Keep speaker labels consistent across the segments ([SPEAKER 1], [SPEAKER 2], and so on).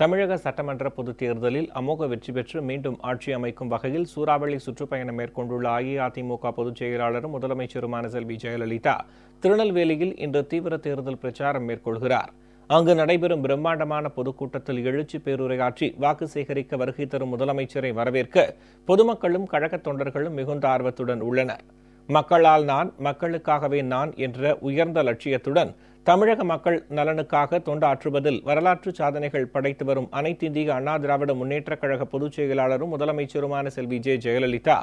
[SPEAKER 1] தமிழக சட்டமன்ற பொதுத் தேர்தலில் அமோக வெற்றி பெற்று மீண்டும் ஆட்சி அமைக்கும் வகையில் சூறாவளி சுற்றுப்பயணம் மேற்கொண்டுள்ள அஇஅதிமுக பொதுச் செயலாளரும் முதலமைச்சருமான செல்வி ஜெயலலிதா திருநெல்வேலியில் இன்று தீவிர தேர்தல் பிரச்சாரம் மேற்கொள்கிறார். அங்கு நடைபெறும் பிரம்மாண்டமான பொதுக்கூட்டத்தில் எழுச்சி பேருரையாற்றி வாக்கு சேகரிக்க வருகை தரும் முதலமைச்சரை வரவேற்க பொதுமக்களும் கழகத் தொண்டர்களும் மிகுந்த ஆர்வத்துடன் உள்ளனர். மக்களால் நான் மக்களுக்காகவே நான் என்ற உயர்ந்த லட்சியத்துடன் தமிழக மக்கள் நலனுக்காக தொண்டாற்றுவதில் வரலாற்று சாதனைகள் படைத்து வரும் அனைத்திந்திய அண்ணா திராவிட முன்னேற்றக் கழக பொதுச் செயலாளரும் முதலமைச்சருமான செல்வி ஜெ ஜெயலலிதா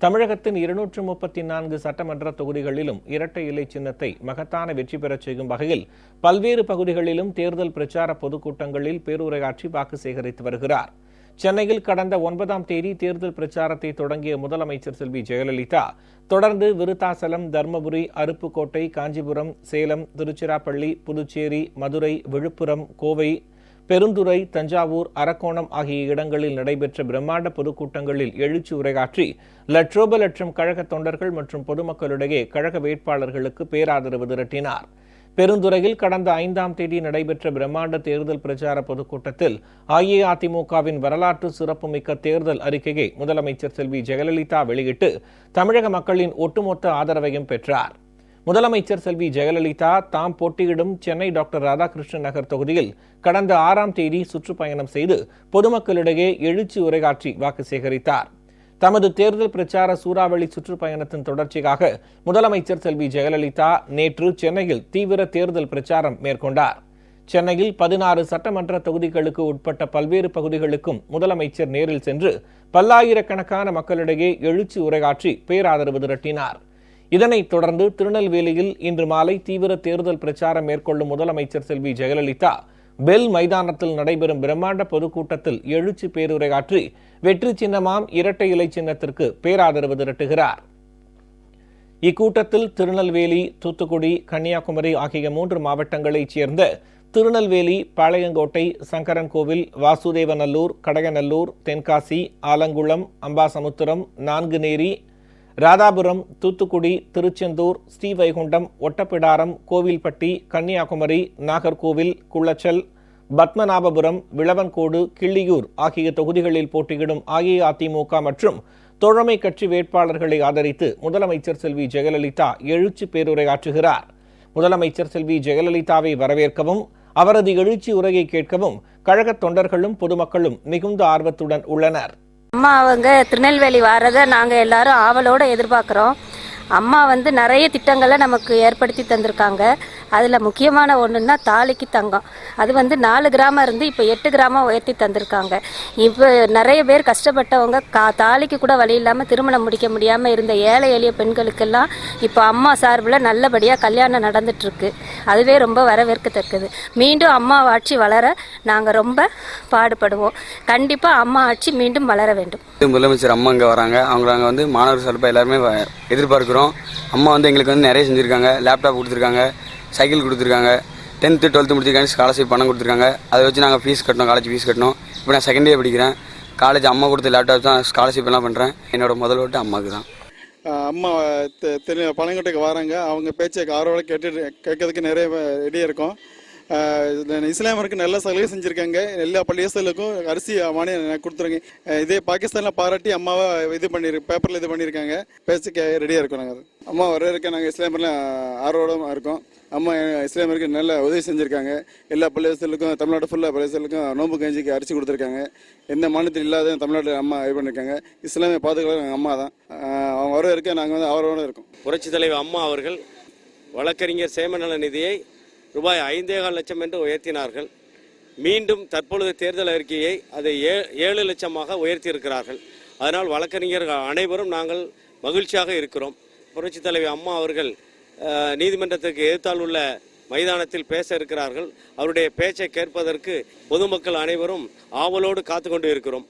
[SPEAKER 1] தமிழகத்தின் இருநூற்று முப்பத்தி நான்கு சட்டமன்ற தொகுதிகளிலும் இரட்டை இலை சின்னத்தை மகத்தான வெற்றி பெறச் செய்யும் வகையில் பல்வேறு பகுதிகளிலும் தேர்தல் பிரச்சார பொதுக்கூட்டங்களில் பேருரையாற்றி வாக்கு சேகரித்து வருகிறார். சென்னையில் கடந்த ஒன்பதாம் தேதி தேர்தல் பிரச்சாரத்தை தொடங்கிய முதலமைச்சர் செல்வி ஜெயலலிதா தொடர்ந்து விருத்தாசலம் தர்மபுரி அருப்புக்கோட்டை காஞ்சிபுரம் சேலம் திருச்சிராப்பள்ளி புதுச்சேரி மதுரை விழுப்புரம் கோவை பெருந்துறை தஞ்சாவூர் அரக்கோணம் ஆகிய இடங்களில் நடைபெற்ற பிரம்மாண்ட பொதுக்கூட்டங்களில் எழுச்சி உரையாற்றி லட்சோப லட்சம் கழக தொண்டர்கள் மற்றும் பொதுமக்களிடையே கழக வேட்பாளர்களுக்கு பேராதரவு திரட்டினார். பெருந்துறையில் கடந்த ஐந்தாம் தேதி நடைபெற்ற பிரம்மாண்ட தேர்தல் பிரச்சார பொதுக்கூட்டத்தில் அஇஅதிமுகவின் வரலாற்று சிறப்புமிக்க தேர்தல் அறிக்கையை முதலமைச்சர் செல்வி ஜெயலலிதா வெளியிட்டு தமிழக மக்களின் ஒட்டுமொத்த ஆதரவையும் பெற்றார். முதலமைச்சர் செல்வி ஜெயலலிதா தாம் போட்டியிடும் சென்னை டாக்டர் ராதாகிருஷ்ணன் நகர் தொகுதியில் கடந்த ஆறாம் தேதி சுற்றுப்பயணம் செய்து பொதுமக்களிடையே எழுச்சி உரையாற்றி வாக்கு சேகரித்தார். தமது தேர்தல் பிரச்சார சூறாவளி சுற்றுப்பயணத்தின் தொடர்ச்சியாக முதலமைச்சர் செல்வி ஜெயலலிதா நேற்று சென்னையில் தீவிர தேர்தல் பிரச்சாரம் மேற்கொண்டார். சென்னையில் பதினாறு சட்டமன்ற தொகுதிகளுக்கு உட்பட்ட பல்வேறு பகுதிகளுக்கும் முதலமைச்சர் நேரில் சென்று பல்லாயிரக்கணக்கான மக்களிடையே எழுச்சி உரையாற்றி பேராதரவு திரட்டினார். இதனைத் தொடர்ந்து திருநெல்வேலியில் இன்று மாலை தீவிர தேர்தல் பிரச்சாரம் மேற்கொள்ளும் முதலமைச்சர் செல்வி ஜெயலலிதா பெல் மைதானத்தில் நடைபெறும் பிரம்மாண்ட பொதுக்கூட்டத்தில் எழுச்சி பேருரையாற்றி வெற்றி சின்னமாம் இரட்டை இலை சின்னத்திற்கு பேராதரவு திரட்டுகிறார். இக்கூட்டத்தில் திருநெல்வேலி தூத்துக்குடி கன்னியாகுமரி ஆகிய மூன்று மாவட்டங்களைச் சேர்ந்த திருநெல்வேலி பாளையங்கோட்டை சங்கரன்கோவில் வாசுதேவநல்லூர் கடகநல்லூர் தென்காசி ஆலங்குளம் அம்பாசமுத்திரம் நான்குநேரி ராதாபுரம் தூத்துக்குடி திருச்செந்தூர் ஸ்ரீவைகுண்டம் ஒட்டப்பிடாரம் கோவில்பட்டி கன்னியாகுமரி நாகர்கோவில் குளச்சல் பத்மநாபபுரம் விளவன்கோடு கிள்ளியூர் ஆகிய தொகுதிகளில் போட்டியிடும் அஇஅதிமுக மற்றும் தோழமை கட்சி வேட்பாளர்களை ஆதரித்து முதலமைச்சர் செல்வி ஜெயலலிதா எழுச்சி பேருரையாற்றுகிறார். முதலமைச்சர் செல்வி ஜெயலலிதாவை வரவேற்கவும் அவரது எழுச்சி உரையை கேட்கவும் கழகத் தொண்டர்களும் பொதுமக்களும் மிகுந்த ஆர்வத்துடன் உள்ளனர்.
[SPEAKER 2] அம்மா அவங்க திருநெல்வேலி வர்றதை நாங்கள் எல்லாரும் ஆவலோடு எதிர்பார்க்குறோம். அம்மா வந்து நிறைய திட்டங்களை நமக்கு ஏற்படுத்தி தந்திருக்காங்க. அதில் முக்கியமான ஒன்றுன்னா தாலிக்கு தங்கம். அது வந்து நாலு கிராமம் இருந்து இப்போ எட்டு கிராமம் உயர்த்தி தந்திருக்காங்க. இப்போ நிறைய பேர் கஷ்டப்பட்டவங்க கா தாலிக்கு கூட வழி இல்லாமல் திருமணம் முடிக்க முடியாமல் இருந்த ஏழை எளிய பெண்களுக்கெல்லாம் இப்போ அம்மா சார்பில் நல்லபடியாக கல்யாணம் நடந்துட்டுருக்கு. அதுவே ரொம்ப வரவேற்கத்தக்கது. மீண்டும் அம்மா ஆட்சி வளர நாங்கள் ரொம்ப பாடுபடுவோம். கண்டிப்பாக அம்மா ஆட்சி மீண்டும் வளர வேண்டும்.
[SPEAKER 3] முதலமைச்சர் அம்மா இங்கே வராங்க. அவங்க நாங்கள் வந்து மாணவர் சார்பாக எல்லாருமே வ- எதிர்பார்க்குறோம். அம்மா வந்து எங்களுக்கு வந்து நிறைய செஞ்சுருக்காங்க. லேப்டாப் கொடுத்துருக்காங்க. சைக்கிள் கொடுத்துருக்காங்க. டென்த்து டுவெல்த்து முடிச்சிருக்காங்க ஸ்காலர்ஷிப் பணம் கொடுத்துருக்காங்க. அதை வச்சு நாங்கள் ஃபீஸ் கட்டணும் காலேஜ் ஃபீஸ் கட்டணும். இப்போ நான் செகண்ட் இயர் படிக்கிறேன். காலேஜ் அம்மா கொடுத்த லேப்டாப் தான் ஸ்காலர்ஷிப் எல்லாம் பண்ணுறேன் என்னோட முதல் ஓட்டு அம்மாவுக்கு தான்.
[SPEAKER 4] அம்மா தெ- பழங்கோட்டைக்கு வராங்க. அவங்க பேச்சை ஆர்வலோட கேட்டு கேட்கறதுக்கு நிறைய ரெடியாக இருக்கும். இஸ்லாமருக்கு நல்ல சலுகை செஞ்சுருக்காங்க. எல்லா பள்ளியசலுக்கும் அரிசி மானியம் கொடுத்துருங்க. இதே பாகிஸ்தானில் பாராட்டி அம்மாவை இது பண்ணி பேப்பரில் இது பண்ணியிருக்காங்க பேச்சுக்கு ரெடியாக இருக்கோம் நாங்கள் அம்மா வர இருக்க நாங்கள் இஸ்லாமரில் ஆர்வலோட இருக்கோம். அம்மா இஸ்லாமியருக்கு நல்ல உதவி செஞ்சுருக்காங்க. எல்லா பள்ளியசலுக்கும் தமிழ்நாடு ஃபுல்லாக பள்ளியசலுக்கும் நோம்பு கஞ்சிக்கு அரிசி கொடுத்துருக்காங்க. எந்த மாநிலத்தில் இல்லாத தமிழ்நாட்டில் அம்மா இது பண்ணியிருக்காங்க இஸ்லாமிய பாதுகாப்பு அம்மா தான். அவங்க வர இருக்க நாங்கள் வந்து அவரோட இருக்கோம்.
[SPEAKER 5] புரட்சி தலைவர் அம்மா அவர்கள் வழக்கறிஞர் சேமநல நிதியை ரூபாய் ஐந்தேகால் லட்சம் என்று உயர்த்தினார்கள். மீண்டும் தற்பொழுது தேர்தல் அறிக்கையை அதை ஏ ஏழு லட்சமாக உயர்த்தியிருக்கிறார்கள். அதனால் வழக்கறிஞர்கள் அனைவரும் நாங்கள் மகிழ்ச்சியாக இருக்கிறோம். புரட்சி தலைவி அம்மா அவர்கள் நீதிமன்றத்திற்கு எதிர்த்தால் உள்ள மைதானத்தில் பேச இருக்கிறார்கள். அவருடைய பேச்சை கேட்பதற்கு பொதுமக்கள் அனைவரும் ஆவலோடு காத்து கொண்டு இருக்கிறோம்.